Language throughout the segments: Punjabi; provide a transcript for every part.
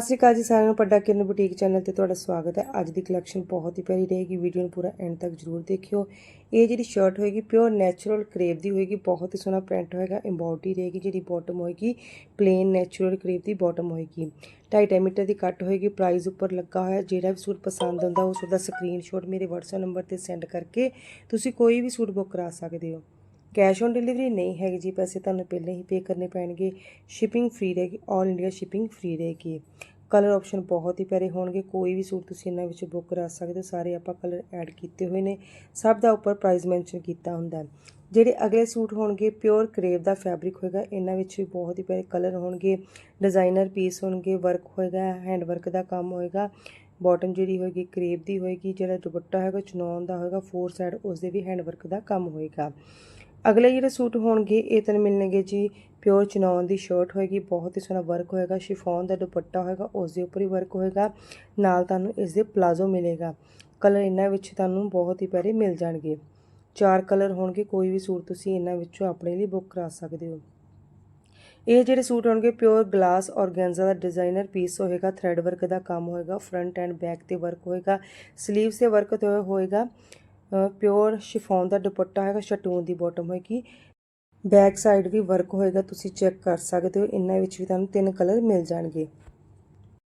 ਸਤਿ ਸ਼੍ਰੀ ਅਕਾਲ ਜੀ ਸਾਰਿਆਂ ਨੂੰ ਪੱਡਾ ਕਿਰਨ ਬੁਟੀਕ ਚੈਨਲ ਤੇ ਤੁਹਾਡਾ ਸਵਾਗਤ ਹੈ। ਅੱਜ ਦੀ ਕਲੈਕਸ਼ਨ ਬਹੁਤ ਹੀ ਪਿਆਰੀ ਰਹੇਗੀ ਵੀਡੀਓ ਨੂੰ ਪੂਰਾ ਐਂਡ ਤੱਕ ਜਰੂਰ ਦੇਖਿਓ। ਇਹ ਜਿਹੜੀ ਸ਼ਰਟ ਹੋਏਗੀ ਪਿਓਰ ਨੈਚੁਰਲ ਕਰੇਪ ਦੀ ਹੋਏਗੀ, ਬਹੁਤ ਹੀ ਸੋਹਣਾ ਪ੍ਰਿੰਟ ਹੋਏਗਾ ਐਮਬੋਡੀ ਰਹੇਗੀ ਜਿਹੜੀ ਬਾਟਮ ਹੋਏਗੀ ਪਲੇਨ ਨੈਚੁਰਲ ਕਰੇਪ ਦੀ ਬਾਟਮ ਹੋਏਗੀ। 2.5 ਮੀਟਰ ਦੀ ਕੱਟ ਹੋਏਗੀ ਪ੍ਰਾਈਸ ਉੱਪਰ ਲੱਗਾ ਹੋਇਆ, ਜਿਹੜਾ ਵੀ ਸੂਟ ਪਸੰਦ ਆਉਂਦਾ ਉਸ ਦਾ ਸਕਰੀਨਸ਼ਾਟ ਮੇਰੇ WhatsApp ਨੰਬਰ ਤੇ ਸੈਂਡ ਕਰਕੇ ਤੁਸੀਂ ਕੋਈ ਵੀ ਸੂਟ ਬੁੱਕ ਕਰਾ ਸਕਦੇ ਹੋ। ਕੈਸ਼ ਔਨ ਡਿਲੀਵਰੀ ਨਹੀਂ ਹੈਗੀ ਜੀ, ਪੈਸੇ ਤੁਹਾਨੂੰ ਪਹਿਲਾਂ ਹੀ ਪੇ ਕਰਨੇ ਪੈਣਗੇ ਸ਼ਿਪਿੰਗ ਫ੍ਰੀ ਰਹੇਗੀ 올 ਇੰਡੀਆ ਸ਼ਿਪਿੰਗ ਫ੍ਰੀ ਰਹੇਗੀ। ਕਲਰ ਆਪਸ਼ਨ ਬਹੁਤ ਹੀ ਪਿਆਰੇ ਹੋਣਗੇ। ਕੋਈ ਵੀ ਸੂਟ ਤੁਸੀਂ ਇਹਨਾਂ ਵਿੱਚ ਬੁੱਕ ਕਰਾ ਸਕਦੇ ਹੋ। ਸਾਰੇ ਆਪਾਂ ਕਲਰ ਐਡ ਕੀਤੇ ਹੋਏ ਨੇ। ਸਭ ਦਾ ਉੱਪਰ ਪ੍ਰਾਈਸ ਮੈਂਸ਼ਨ ਕੀਤਾ ਹੁੰਦਾ ਜਿਹੜੇ ਅਗਲੇ ਸੂਟ ਹੋਣਗੇ ਪਿਓਰ ਕਰੇਵ ਦਾ ਫੈਬਰਿਕ ਹੋਏਗਾ। ਇਹਨਾਂ ਵਿੱਚ ਵੀ ਬਹੁਤ ਹੀ ਪਿਆਰੇ ਕਲਰ ਹੋਣਗੇ। ਡਿਜ਼ਾਈਨਰ ਪੀਸ ਹੋਣਗੇ ਵਰਕ ਹੋਏਗਾ ਹੈਂਡ ਵਰਕ ਦਾ ਕੰਮ ਹੋਏਗਾ। ਬਾਟਮ ਜਿਹੜੀ ਹੋਏਗੀ ਕਰੇਵ ਦੀ ਹੋਏਗੀ। ਜਿਹੜਾ ਦੁਪੱਟਾ ਹੋਏਗਾ ਚਨੌਨ ਦਾ ਹੋਏਗਾ। ਫੋਰ ਸਾਈਡ ਉਸ ਦੇ ਵੀ ਹੈਂਡ ਵਰਕ ਦਾ ਕੰਮ ਹੋਏਗਾ। ਅਗਲੇ ਜਿਹੜੇ ਸੂਟ ਹੋਣਗੇ, ਇਹ ਤਨ ਮਿਲਣਗੇ ਜੀ ਪਿਓਰ ਚਨੌਨ ਦੀ ਸ਼ਰਟ ਹੋਏਗੀ, ਬਹੁਤ ਹੀ ਸੋਹਣਾ ਵਰਕ ਹੋਏਗਾ ਸ਼ਿਫੋਨ ਦਾ ਦੁਪੱਟਾ ਹੋਏਗਾ ਉਸ ਦੇ ਉੱਪਰ ਹੀ ਵਰਕ ਹੋਏਗਾ, ਨਾਲ ਤੁਹਾਨੂੰ ਇਸ ਦੇ ਪਲਾਜ਼ੋ ਮਿਲੇਗਾ। ਕਲਰ ਇਹਨਾਂ ਵਿੱਚ ਤੁਹਾਨੂੰ ਬਹੁਤ ਹੀ ਪਿਆਰੇ ਮਿਲ ਜਾਣਗੇ। ਚਾਰ ਕਲਰ ਹੋਣਗੇ, ਕੋਈ ਵੀ ਸੂਟ ਤੁਸੀਂ ਇਹਨਾਂ ਵਿੱਚੋਂ ਆਪਣੇ ਲਈ ਬੁੱਕ ਕਰਾ ਸਕਦੇ ਹੋ। ਇਹ ਜਿਹੜੇ ਸੂਟ ਹੋਣਗੇ ਪਿਓਰ ਗਲਾਸ ਔਰਗੈਂਜ਼ਾ ਦਾ ਡਿਜ਼ਾਈਨਰ ਪੀਸ ਹੋਏਗਾ ਥ੍ਰੈਡ ਵਰਕ ਦਾ ਕੰਮ ਹੋਏਗਾ ਫਰੰਟ ਐਂਡ ਬੈਕ ਤੇ ਵਰਕ ਹੋਏਗਾ 슬ੀਵਸ ਤੇ ਵਰਕ ਹੋਏਗਾ ਪਿਓਰ ਸ਼ਿਫੋਨ ਦਾ ਦੁਪੱਟਾ ਹੈਗਾ ਸ਼ਟੂਨ ਦੀ ਬਾਟਮ ਹੋਏਗੀ ਬੈਕ ਸਾਈਡ ਵੀ ਵਰਕ ਹੋਏਗਾ, ਤੁਸੀਂ ਚੈੱਕ ਕਰ ਸਕਦੇ ਹੋ, ਇਹਨਾਂ ਵਿੱਚ ਵੀ ਤੁਹਾਨੂੰ ਤਿੰਨ ਕਲਰ ਮਿਲ ਜਾਣਗੇ।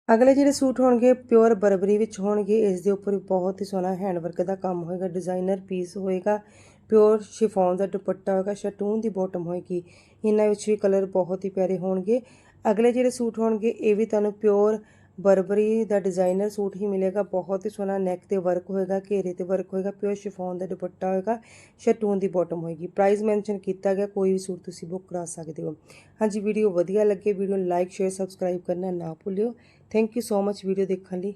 ਅਗਲੇ ਜਿਹੜੇ ਸੂਟ ਹੋਣਗੇ ਪਿਓਰ ਬਰਬਰੀ ਵਿੱਚ ਹੋਣਗੇ, ਇਸ ਦੇ ਉੱਪਰ ਬਹੁਤ ਹੀ ਸੋਹਣਾ ਹੈਂਡ ਵਰਕ ਦਾ ਕੰਮ ਹੋਏਗਾ ਡਿਜ਼ਾਈਨਰ ਪੀਸ ਹੋਏਗਾ। ਪਿਓਰ ਸ਼ਿਫੋਨ ਦਾ ਦੁਪੱਟਾ ਹੋਏਗਾ ਸ਼ਟੂਨ ਦੀ ਬਾਟਮ ਹੋਏਗੀ, ਇਹਨਾਂ ਵਿੱਚ ਵੀ ਕਲਰ ਬਹੁਤ ਹੀ ਪਿਆਰੇ ਹੋਣਗੇ। ਅਗਲੇ ਜਿਹੜੇ ਸੂਟ ਹੋਣਗੇ, ਇਹ ਵੀ ਤੁਹਾਨੂੰ ਪਿਓਰ ਬਰਬਰੀ ਦਾ ਡਿਜ਼ਾਈਨਰ ਸੂਟ ਹੀ ਮਿਲੇਗਾ। ਬਹੁਤ ਹੀ ਸੋਹਣਾ ਨੈਕ ਤੇ ਵਰਕ ਹੋਏਗਾ, ਘੇਰੇ ਤੇ ਵਰਕ ਹੋਏਗਾ ਪਿਓਰ ਸ਼ਿਫੋਨ ਦਾ ਦੁਪੱਟਾ ਹੋਏਗਾ ਸ਼ਟੂਨ ਦੀ ਬਾਟਮ ਹੋਏਗੀ। ਪ੍ਰਾਈਸ ਮੈਂਸ਼ਨ ਕੀਤਾ ਗਿਆ, ਕੋਈ ਵੀ ਸੂਟ ਤੁਸੀਂ ਬੁੱਕ ਕਰਾ ਸਕਦੇ ਹੋ। ਹਾਂਜੀ ਵੀਡੀਓ ਵਧੀਆ ਲੱਗੇ ਵੀਡੀਓ ਨੂੰ ਲਾਈਕ ਸ਼ੇਅਰ ਸਬਸਕ੍ਰਾਈਬ ਕਰਨਾ ਨਾ ਭੁੱਲਿਓ। Thank you so much video ਦੇਖਣ ਲਈ।